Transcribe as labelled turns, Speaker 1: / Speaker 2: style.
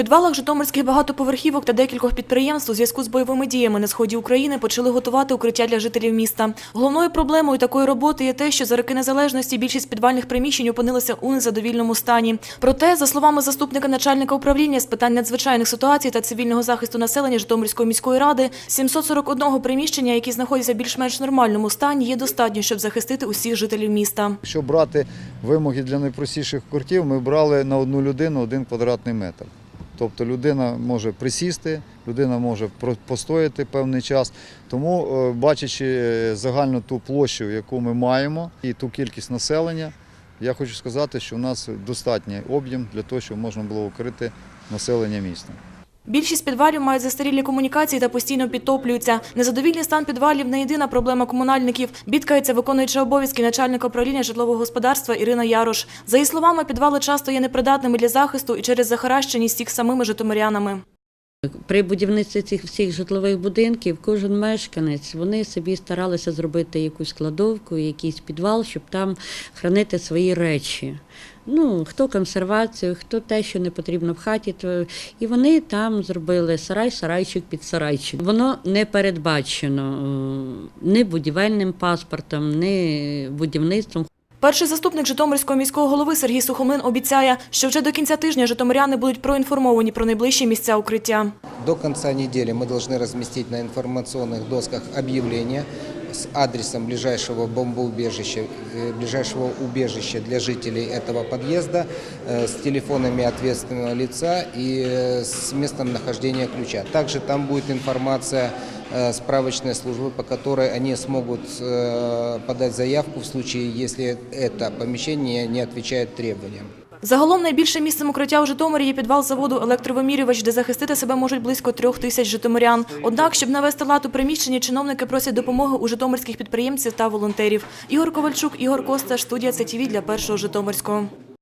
Speaker 1: підвалах житомирських багатоповерхівок та декількох підприємств у зв'язку з бойовими діями на сході України почали готувати укриття для жителів міста. Головною проблемою такої роботи є те, що за роки незалежності більшість підвальних приміщень опинилися у незадовільному стані. Проте, за словами заступника начальника управління з питань надзвичайних ситуацій та цивільного захисту населення Житомирської міської ради, 741 приміщення, які знаходяться в більш-менш нормальному стані, є достатньо, щоб захистити усіх жителів міста.
Speaker 2: Якщо брати вимоги для найпростіших куртів, ми брали на одну людину один квадратний метр. Тобто людина може присісти, людина може постояти певний час. Тому, е, бачачи е, загальну ту площу, яку ми маємо, і ту кількість населення, я хочу сказати, що у нас достатній об'єм для того, щоб можна було укрити населення міста.
Speaker 1: Більшість підвалів мають застарілі комунікації та постійно підтоплюються. Незадовільний стан підвалів не єдина проблема комунальників. Бідкається виконуюча обов'язки начальника управління житлового господарства Ірина Ярош. За її словами, підвали часто є непридатними для захисту і через захаращеність їх самими житомирянами.
Speaker 3: При будівництві цих всіх житлових будинків кожен мешканець вони собі старалися зробити якусь кладовку, якийсь підвал, щоб там хранити свої речі. Ну, хто консервацію, хто те, що не потрібно в хаті, то і вони там зробили сарай, сарайчик під сарайчик. Воно не передбачено е, ні будівельним паспортом, ні будівництвом.
Speaker 1: Перший заступник Житомирського міського голови Сергій Сухомлин обіцяє, що вже до кінця тижня житомиряни будуть проінформовані про найближчі місця укриття.
Speaker 4: До конца недели мы должны разместить на информационных досках объявление с адресом ближайшего бомбоубежища, э, ближайшего убежища для жителей этого подъезда, э, с телефонами ответственного лица и э, с местом нахождения ключа. Также там будет информация справочной службы, по которой они смогут подать заявку в случае, если это помещение не отвечает требованиям.
Speaker 1: Загалом найбільше місцем укриття у Житомирі є підвал заводу електровимірювач, де захистити себе можуть близько трьох тисяч житомирян. Однак, щоб навести лад у приміщенні, чиновники просять допомоги у житомирських підприємців та волонтерів. Ігор Ковальчук, Ігор Коста, студія ЦТВ для першого Житомирського.